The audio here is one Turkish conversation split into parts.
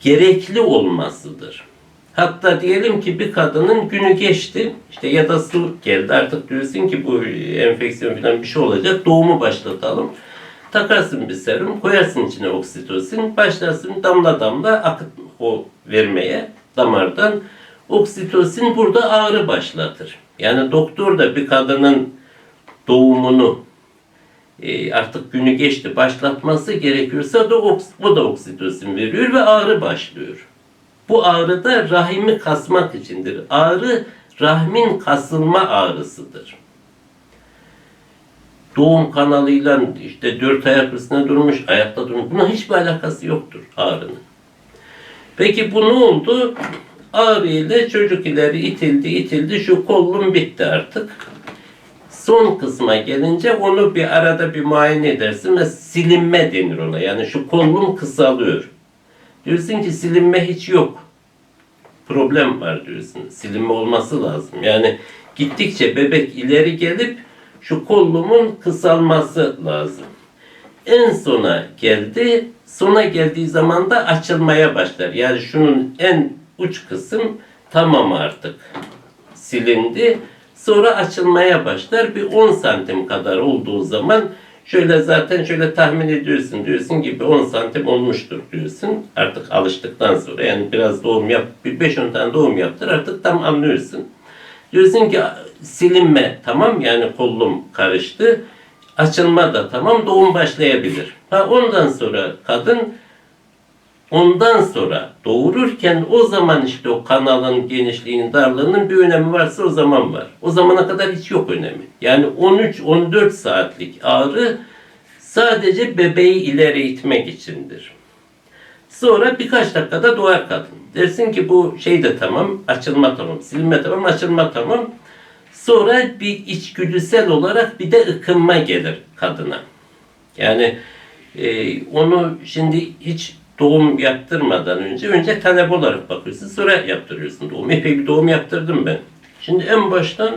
gerekli olmasıdır. Hatta diyelim ki bir kadının günü geçti, işte ya da su geldi artık diyorsun ki bu enfeksiyon falan bir şey olacak, doğumu başlatalım. Takarsın bir serum, koyarsın içine oksitosin, başlarsın damla damla akıt o vermeye damardan. Oksitosin burada ağrı başlatır. Yani doktor da bir kadının doğumunu e, artık günü geçti başlatması gerekiyorsa da oks, o da oksitosin veriyor ve ağrı başlıyor. Bu ağrı da rahimi kasmak içindir. Ağrı rahmin kasılma ağrısıdır. Doğum kanalıyla işte dört ayak üstüne durmuş, ayakta durmuş. Buna hiçbir alakası yoktur ağrının. Peki bu ne oldu? Ağrı ile çocuk ileri itildi, itildi. Şu kollum bitti artık. Son kısma gelince onu bir arada bir muayene edersin ve silinme denir ona. Yani şu kollum kısalıyor. Diyorsun ki silinme hiç yok. Problem var diyorsun. Silinme olması lazım. Yani gittikçe bebek ileri gelip şu kollumun kısalması lazım. En sona geldi. Sona geldiği zaman da açılmaya başlar. Yani şunun en uç kısım tamam artık. Silindi. Sonra açılmaya başlar. Bir 10 santim kadar olduğu zaman şöyle zaten şöyle tahmin ediyorsun. Diyorsun gibi 10 santim olmuştur diyorsun. Artık alıştıktan sonra yani biraz doğum yap, bir 5-10 tane doğum yaptır artık tam anlıyorsun. Diyorsun ki silinme tamam yani kollum karıştı. Açılma da tamam doğum başlayabilir. Ha ondan sonra kadın ondan sonra doğururken o zaman işte o kanalın genişliğinin darlığının bir önemi varsa o zaman var. O zamana kadar hiç yok önemi. Yani 13-14 saatlik ağrı sadece bebeği ileri itmek içindir. Sonra birkaç dakikada doğar kadın. Dersin ki bu şey de tamam, açılma tamam, silme tamam, açılma tamam. Sonra bir içgüdüsel olarak bir de ıkınma gelir kadına. Yani e, onu şimdi hiç doğum yaptırmadan önce önce talep olarak bakıyorsun sonra yaptırıyorsun doğum. Epey bir doğum yaptırdım ben. Şimdi en baştan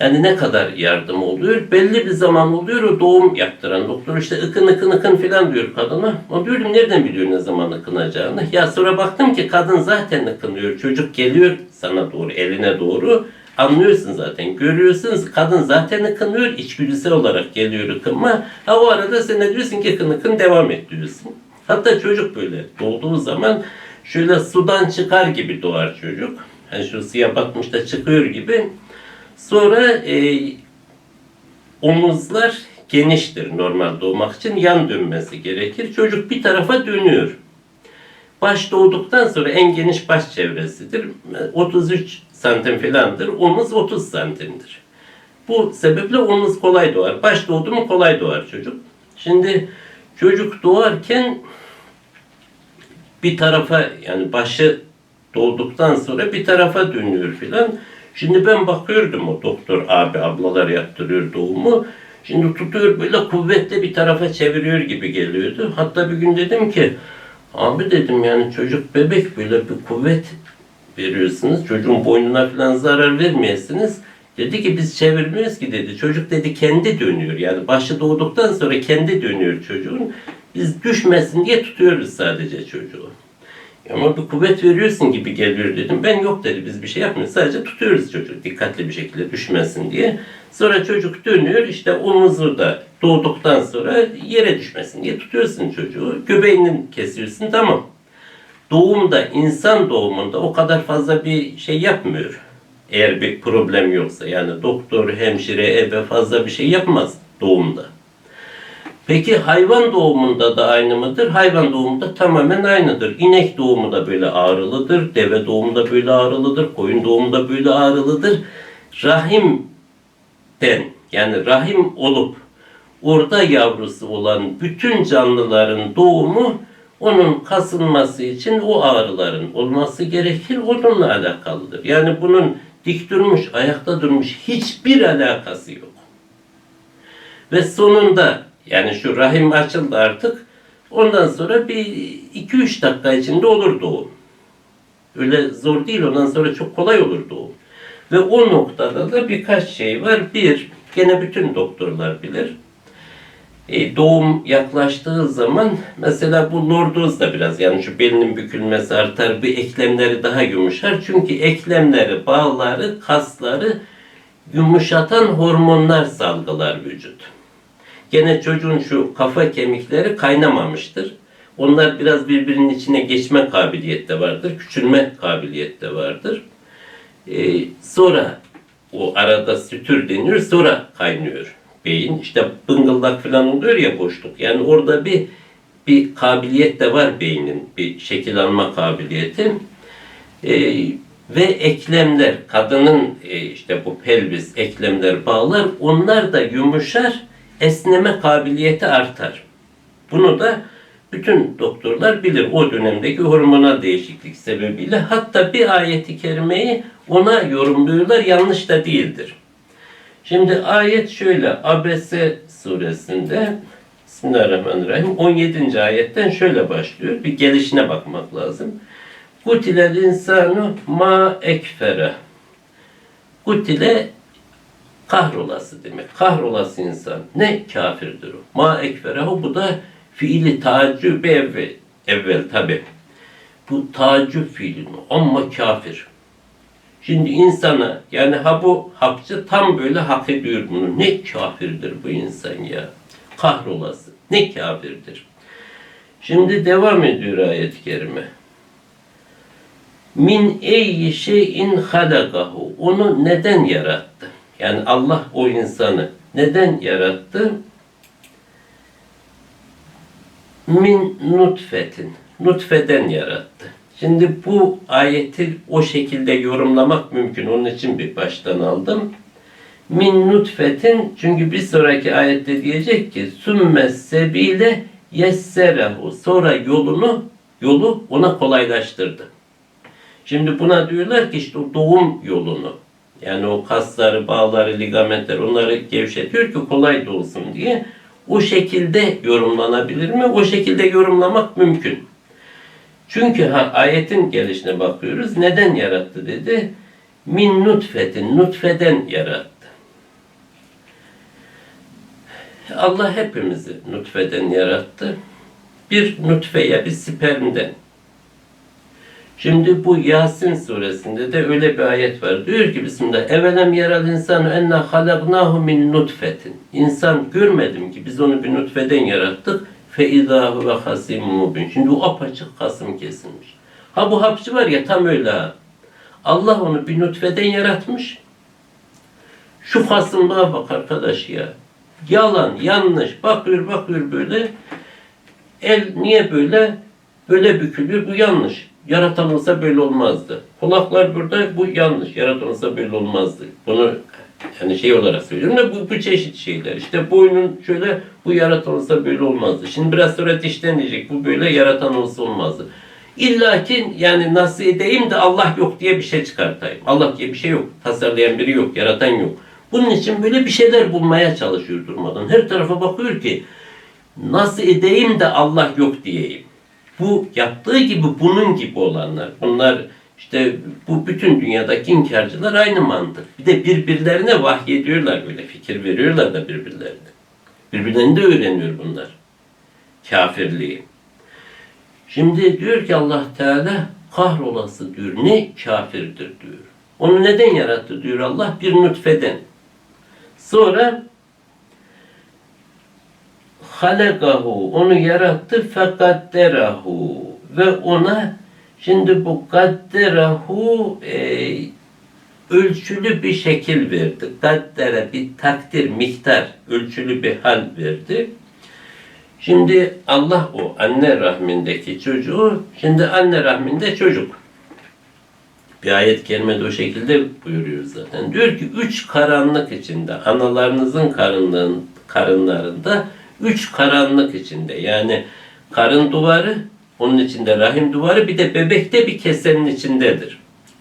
yani ne kadar yardım oluyor? Belli bir zaman oluyor o doğum yaptıran doktor işte ıkın ıkın ıkın filan diyor kadına. O diyorum nereden biliyor ne zaman ıkınacağını? Ya sonra baktım ki kadın zaten ıkınıyor. Çocuk geliyor sana doğru, eline doğru. Anlıyorsun zaten, görüyorsunuz. Kadın zaten ıkınıyor, içgüdüsel olarak geliyor ıkınma. Ha o arada sen de diyorsun ki ıkın ıkın devam et diyorsun. Hatta çocuk böyle doğduğu zaman şöyle sudan çıkar gibi doğar çocuk. Hani şu suya batmış da çıkıyor gibi. Sonra e, omuzlar geniştir normal doğmak için. Yan dönmesi gerekir. Çocuk bir tarafa dönüyor. Baş doğduktan sonra en geniş baş çevresidir. 33 santim filandır. Omuz 30 santimdir. Bu sebeple omuz kolay doğar. Baş doğdu mu kolay doğar çocuk. Şimdi çocuk doğarken bir tarafa yani başı doğduktan sonra bir tarafa dönüyor filan. Şimdi ben bakıyordum o doktor abi ablalar yaptırıyor doğumu. Şimdi tutuyor böyle kuvvetle bir tarafa çeviriyor gibi geliyordu. Hatta bir gün dedim ki abi dedim yani çocuk bebek böyle bir kuvvet veriyorsunuz. Çocuğun boynuna falan zarar vermeyesiniz. Dedi ki biz çevirmiyoruz ki dedi. Çocuk dedi kendi dönüyor. Yani başı doğduktan sonra kendi dönüyor çocuğun. Biz düşmesin diye tutuyoruz sadece çocuğu. Ama bir kuvvet veriyorsun gibi geliyor dedim. Ben yok dedi biz bir şey yapmıyoruz. Sadece tutuyoruz çocuğu dikkatli bir şekilde düşmesin diye. Sonra çocuk dönüyor işte omuzu da doğduktan sonra yere düşmesin diye tutuyorsun çocuğu. Göbeğini kesiyorsun tamam. Doğumda insan doğumunda o kadar fazla bir şey yapmıyor. Eğer bir problem yoksa yani doktor, hemşire, ebe fazla bir şey yapmaz doğumda. Peki hayvan doğumunda da aynı mıdır? Hayvan doğumunda tamamen aynıdır. İnek doğumu da böyle ağrılıdır, deve doğumu da böyle ağrılıdır, koyun doğumu da böyle ağrılıdır. Rahimden yani rahim olup orada yavrusu olan bütün canlıların doğumu onun kasılması için o ağrıların olması gerekir. Onunla alakalıdır. Yani bunun dik durmuş, ayakta durmuş hiçbir alakası yok. Ve sonunda yani şu rahim açıldı artık. Ondan sonra bir 2-3 dakika içinde olur doğum. Öyle zor değil. Ondan sonra çok kolay olur doğum. Ve o noktada da birkaç şey var. Bir, gene bütün doktorlar bilir. E, doğum yaklaştığı zaman mesela bu lordoz da biraz yani şu belinin bükülmesi artar, bir eklemleri daha yumuşar. Çünkü eklemleri, bağları, kasları yumuşatan hormonlar salgılar vücut. Gene çocuğun şu kafa kemikleri kaynamamıştır. Onlar biraz birbirinin içine geçme kabiliyette vardır, küçülme kabiliyette vardır. Ee, sonra o arada sütür deniyor, sonra kaynıyor beyin. İşte bıngıldak falan oluyor ya boşluk. Yani orada bir bir kabiliyet de var beynin, bir şekil alma kabiliyeti. Ee, ve eklemler, kadının e, işte bu pelvis, eklemler, bağlar, onlar da yumuşar, esneme kabiliyeti artar. Bunu da bütün doktorlar bilir o dönemdeki hormonal değişiklik sebebiyle. Hatta bir ayeti kerimeyi ona yorumluyorlar, yanlış da değildir. Şimdi ayet şöyle, Abese suresinde Bismillahirrahmanirrahim 17. ayetten şöyle başlıyor. Bir gelişine bakmak lazım. Kutilel insanu ma ekfere. Kutile kahrolası demek. Kahrolası insan. Ne kafirdir o? Ma ekferehu bu da fiili tacübe evvel. Evvel tabi. Bu tacüp fiili. Amma kafir. Şimdi insana yani ha bu hapçı tam böyle hak ediyor bunu. Ne kafirdir bu insan ya. Kahrolası. Ne kafirdir. Şimdi devam ediyor ayet-i kerime. Min eyyi şeyin halagahu. Onu neden yarattı? Yani Allah o insanı neden yarattı? Min nutfetin. Nutfeden yarattı. Şimdi bu ayeti o şekilde yorumlamak mümkün. Onun için bir baştan aldım. Min nutfetin çünkü bir sonraki ayette diyecek ki sümme sebile yesserehu. Sonra yolunu yolu ona kolaylaştırdı. Şimdi buna diyorlar ki işte o doğum yolunu yani o kasları, bağları, ligamentler onları gevşetiyor ki kolay doğsun diye. O şekilde yorumlanabilir mi? O şekilde yorumlamak mümkün. Çünkü ha, ayetin gelişine bakıyoruz. Neden yarattı dedi? Min nutfetin, nutfeden yarattı. Allah hepimizi nutfeden yarattı. Bir nutfeye, bir spermden. Şimdi bu Yasin suresinde de öyle bir ayet var. Diyor ki Bismillah. Evelem yeral insanu enna halaknahu min nutfetin. İnsan görmedim ki biz onu bir nutfeden yarattık. Fe izahu ve hasim mubin. Şimdi o apaçık kasım kesilmiş. Ha bu hapçı var ya tam öyle. Allah onu bir nutfeden yaratmış. Şu kasımlığa bak arkadaş ya. Yalan, yanlış. Bakıyor, bakıyor böyle. El niye böyle? Böyle bükülüyor. Bu yanlış. Yaratan olsa böyle olmazdı. Kulaklar burada. Bu yanlış. Yaratan olsa böyle olmazdı. Bunu yani şey olarak söylüyorum da bu, bu çeşit şeyler. İşte boynun şöyle bu yaratan olsa böyle olmazdı. Şimdi biraz sonra dişten diyecek bu böyle yaratan olsa olmazdı. İlla ki yani nasıl edeyim de Allah yok diye bir şey çıkartayım. Allah diye bir şey yok. Tasarlayan biri yok. Yaratan yok. Bunun için böyle bir şeyler bulmaya çalışıyor durmadan. Her tarafa bakıyor ki nasıl edeyim de Allah yok diyeyim. Bu yaptığı gibi bunun gibi olanlar. Bunlar işte bu bütün dünyadaki inkarcılar aynı mantık. Bir de birbirlerine vahyediyorlar böyle fikir veriyorlar da birbirlerine. Birbirlerini de öğreniyor bunlar. Kafirliği. Şimdi diyor ki Allah Teala kahrolası diyor. Ne kafirdir diyor. Onu neden yarattı diyor Allah? Bir nutfeden. Sonra halekahu onu yarattı fekadderahu ve ona şimdi bu kadderahu e, ölçülü bir şekil verdi. Kaddere bir takdir, miktar, ölçülü bir hal verdi. Şimdi Allah o anne rahmindeki çocuğu, şimdi anne rahminde çocuk. Bir ayet kerimede o şekilde buyuruyor zaten. Diyor ki üç karanlık içinde, analarınızın karınların, karınlarında üç karanlık içinde. Yani karın duvarı, onun içinde rahim duvarı, bir de bebekte bir kesenin içindedir.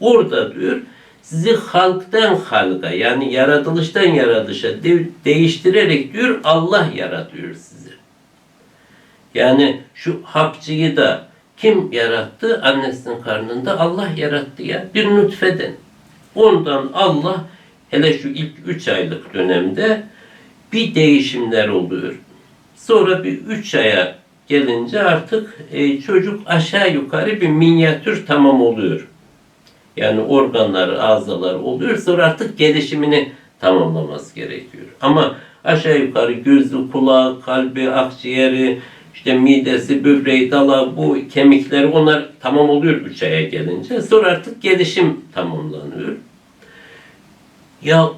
Orada diyor sizi halktan halka yani yaratılıştan yaratılışa de- değiştirerek diyor Allah yaratıyor sizi. Yani şu hapçıyı da kim yarattı? Annesinin karnında Allah yarattı ya. Bir nutfeden. Ondan Allah hele şu ilk üç aylık dönemde bir değişimler oluyor. Sonra bir üç aya gelince artık e, çocuk aşağı yukarı bir minyatür tamam oluyor. Yani organları, azaları oluyor. Sonra artık gelişimini tamamlaması gerekiyor. Ama aşağı yukarı gözü, kulağı, kalbi, akciğeri, işte midesi, böbreği, dala, bu kemikleri onlar tamam oluyor 3 aya gelince. Sonra artık gelişim tamamlanıyor. Ya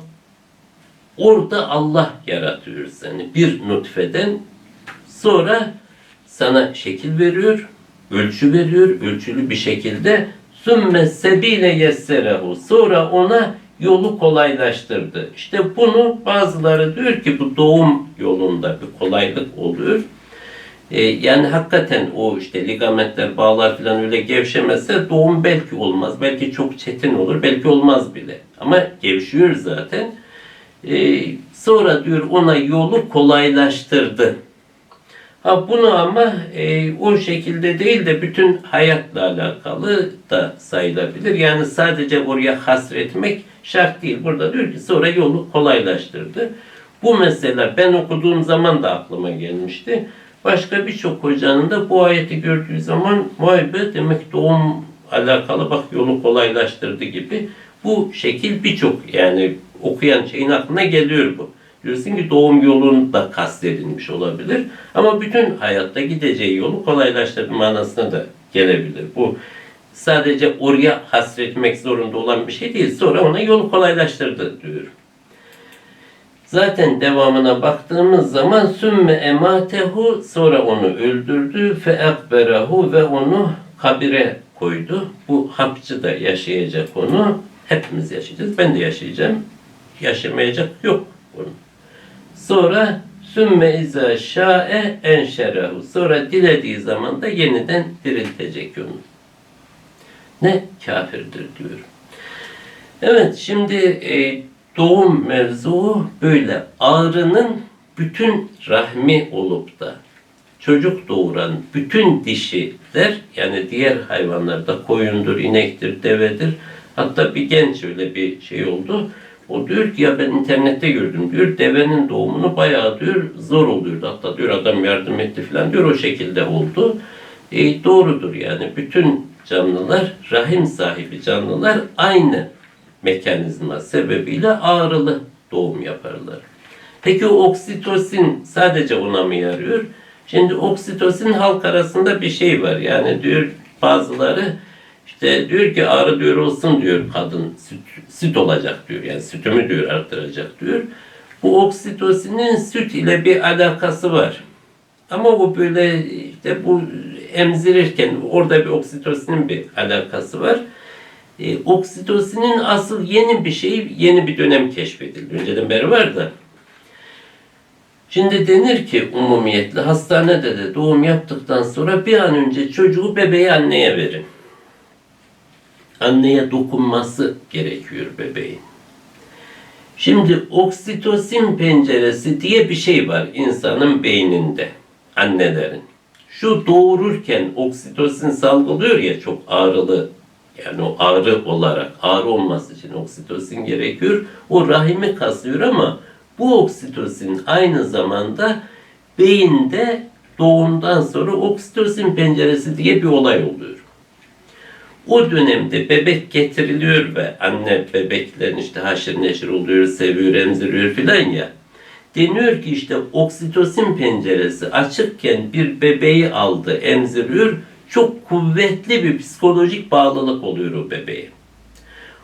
orada Allah yaratıyor seni bir nutfeden. Sonra sana şekil veriyor, ölçü veriyor, ölçülü bir şekilde sümme sebile yesserehu. Sonra ona yolu kolaylaştırdı. İşte bunu bazıları diyor ki bu doğum yolunda bir kolaylık oluyor. Ee, yani hakikaten o işte ligamentler, bağlar falan öyle gevşemese doğum belki olmaz. Belki çok çetin olur, belki olmaz bile. Ama gevşiyor zaten. Ee, sonra diyor ona yolu kolaylaştırdı. Ha bunu ama e, o şekilde değil de bütün hayatla alakalı da sayılabilir. Yani sadece oraya hasretmek şart değil. Burada diyor ki sonra yolu kolaylaştırdı. Bu mesela ben okuduğum zaman da aklıma gelmişti. Başka birçok hocanın da bu ayeti gördüğü zaman vay be demek doğum alakalı bak yolu kolaylaştırdı gibi. Bu şekil birçok yani okuyan şeyin aklına geliyor bu. Diyorsun ki doğum yolunu da kastedilmiş olabilir. Ama bütün hayatta gideceği yolu kolaylaştırdı manasına da gelebilir. Bu sadece oraya hasretmek zorunda olan bir şey değil. Sonra ona yolu kolaylaştırdı diyor. Zaten devamına baktığımız zaman sümme ematehu sonra onu öldürdü fe ekberahu ve onu kabire koydu. Bu hapçı da yaşayacak onu. Hepimiz yaşayacağız. Ben de yaşayacağım. Yaşamayacak yok bunun. Sonra sümme izâ şâe enşerehu. Sonra dilediği zaman da yeniden diriltecek onu. Ne kafirdir diyor. Evet şimdi e, doğum mevzuu böyle. Ağrının bütün rahmi olup da çocuk doğuran bütün dişiler yani diğer hayvanlarda koyundur, inektir, devedir. Hatta bir genç öyle bir şey oldu. O diyor ki ya ben internette gördüm diyor. Devenin doğumunu bayağı diyor zor oluyordu. Hatta diyor adam yardım etti falan diyor o şekilde oldu. E, doğrudur yani bütün canlılar rahim sahibi canlılar aynı mekanizma sebebiyle ağrılı doğum yaparlar. Peki oksitosin sadece ona mı yarıyor? Şimdi oksitosin halk arasında bir şey var. Yani diyor bazıları işte diyor ki ağrı diyor olsun diyor kadın süt, süt olacak diyor. Yani sütümü diyor artıracak diyor. Bu oksitosinin süt ile bir alakası var. Ama bu böyle işte bu emzirirken orada bir oksitosinin bir alakası var. E, oksitosinin asıl yeni bir şey, yeni bir dönem keşfedildi. Önceden beri var da. Şimdi denir ki umumiyetle hastanede de doğum yaptıktan sonra bir an önce çocuğu bebeği anneye verin. Anneye dokunması gerekiyor bebeğin. Şimdi oksitosin penceresi diye bir şey var insanın beyninde, annelerin. Şu doğururken oksitosin salgılıyor ya çok ağrılı yani o ağrı olarak, ağrı olması için oksitosin gerekiyor. O rahimi kasıyor ama bu oksitosin aynı zamanda beyinde doğumdan sonra oksitosin penceresi diye bir olay oluyor. O dönemde bebek getiriliyor ve anne bebeklerin işte haşır neşir oluyor, seviyor, emziriyor filan ya. Deniyor ki işte oksitosin penceresi açıkken bir bebeği aldı, emziriyor. Çok kuvvetli bir psikolojik bağlılık oluyor o bebeğe.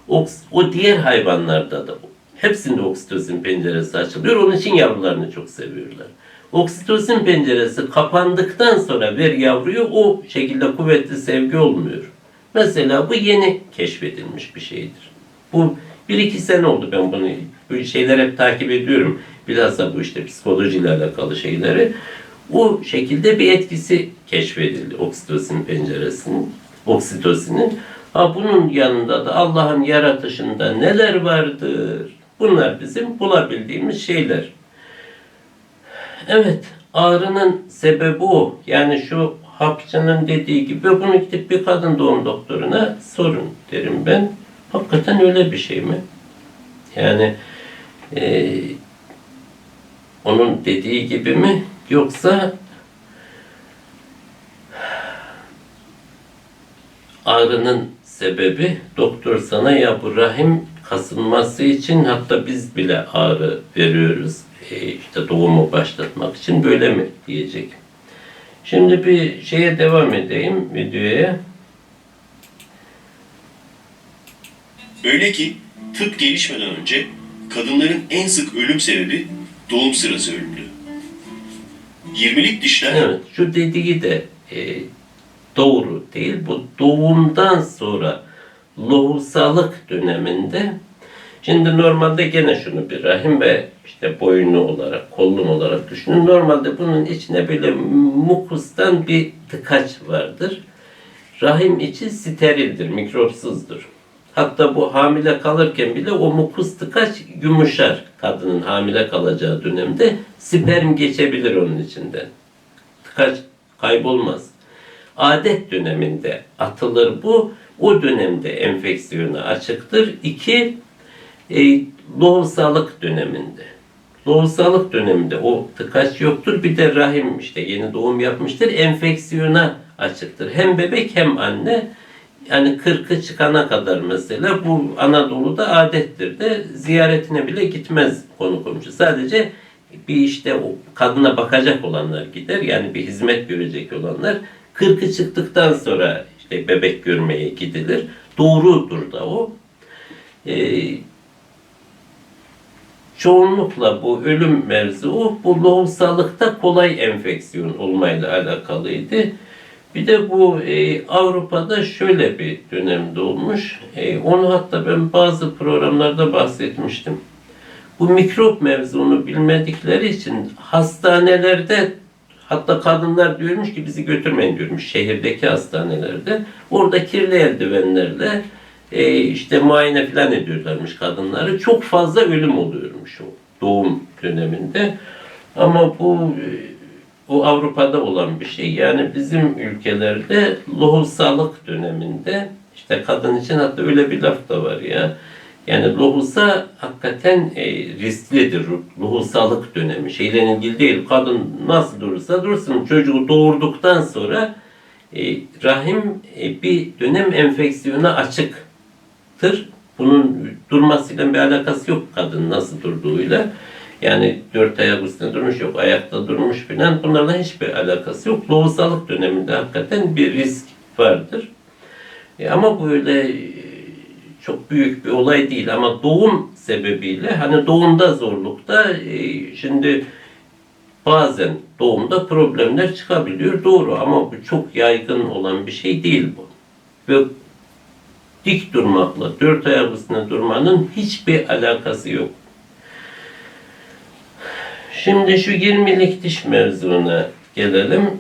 O, o diğer hayvanlarda da hepsinde oksitosin penceresi açılıyor. Onun için yavrularını çok seviyorlar. Oksitosin penceresi kapandıktan sonra ver yavruyu o şekilde kuvvetli sevgi olmuyor. Mesela bu yeni keşfedilmiş bir şeydir. Bu bir iki sene oldu ben bunu bu şeyler hep takip ediyorum. Bilhassa bu işte psikolojiyle alakalı şeyleri. O şekilde bir etkisi keşfedildi oksitosin penceresinin, oksitosinin. Ha bunun yanında da Allah'ın yaratışında neler vardır? Bunlar bizim bulabildiğimiz şeyler. Evet, ağrının sebebi o. Yani şu hapçının dediği gibi bunu gidip bir kadın doğum doktoruna sorun derim ben. Hakikaten öyle bir şey mi? Yani e, onun dediği gibi mi? Yoksa ağrının sebebi doktor sana ya bu rahim kasılması için hatta biz bile ağrı veriyoruz. E, işte doğumu başlatmak için böyle mi diyecek. Şimdi bir şeye devam edeyim videoya. Öyle ki tıp gelişmeden önce kadınların en sık ölüm sebebi doğum sırası ölümlü. 20'lik dişler Evet, şu dediği de e, doğru değil. Bu doğumdan sonra lohusalık döneminde şimdi normalde gene şunu bir rahim ve işte boynu olarak, kollum olarak düşünün. Normalde bunun içine böyle mukustan bir tıkaç vardır. Rahim içi sterildir, mikropsuzdur. Hatta bu hamile kalırken bile o mukus tıkaç yumuşar kadının hamile kalacağı dönemde. Sperm geçebilir onun içinden. Tıkaç kaybolmaz. Adet döneminde atılır bu. O dönemde enfeksiyona açıktır. İki, e, lohusalık döneminde. Lohusalık döneminde o tıkaç yoktur. Bir de rahim işte yeni doğum yapmıştır. Enfeksiyona açıktır. Hem bebek hem anne. Yani 40'ı çıkana kadar mesela bu Anadolu'da adettir de ziyaretine bile gitmez konu komşu. Sadece bir işte o kadına bakacak olanlar gider. Yani bir hizmet görecek olanlar 40'ı çıktıktan sonra işte bebek görmeye gidilir. Doğrudur da o. Ee, çoğunlukla bu ölüm mevzu bu lohusalıkta kolay enfeksiyon olmayla alakalıydı. Bir de bu e, Avrupa'da şöyle bir dönemde olmuş. E, onu hatta ben bazı programlarda bahsetmiştim. Bu mikrop mevzunu bilmedikleri için hastanelerde hatta kadınlar diyormuş ki bizi götürmeyin diyormuş şehirdeki hastanelerde. Orada kirli eldivenlerle e, işte muayene falan ediyorlarmış kadınları. Çok fazla ölüm oluyormuş o doğum döneminde. Ama bu e, o Avrupa'da olan bir şey. Yani bizim ülkelerde lohusalık döneminde işte kadın için hatta öyle bir laf da var ya. Yani lohusa hakikaten e, risklidir. Lohusalık dönemi. Şeyle ilgili değil. Kadın nasıl durursa dursun çocuğu doğurduktan sonra e, rahim e, bir dönem enfeksiyona açıktır. Bunun durmasıyla bir alakası yok kadın nasıl durduğuyla. Yani dört ayak üstünde durmuş yok, ayakta durmuş filan bunlarla hiçbir alakası yok. Lohusalık döneminde hakikaten bir risk vardır. E, ama böyle e, çok büyük bir olay değil ama doğum sebebiyle hani doğumda zorlukta e, şimdi bazen doğumda problemler çıkabiliyor doğru ama bu çok yaygın olan bir şey değil bu. Ve dik durmakla dört ayak üstünde durmanın hiçbir alakası yok. Şimdi şu 20'lik diş mevzuna gelelim.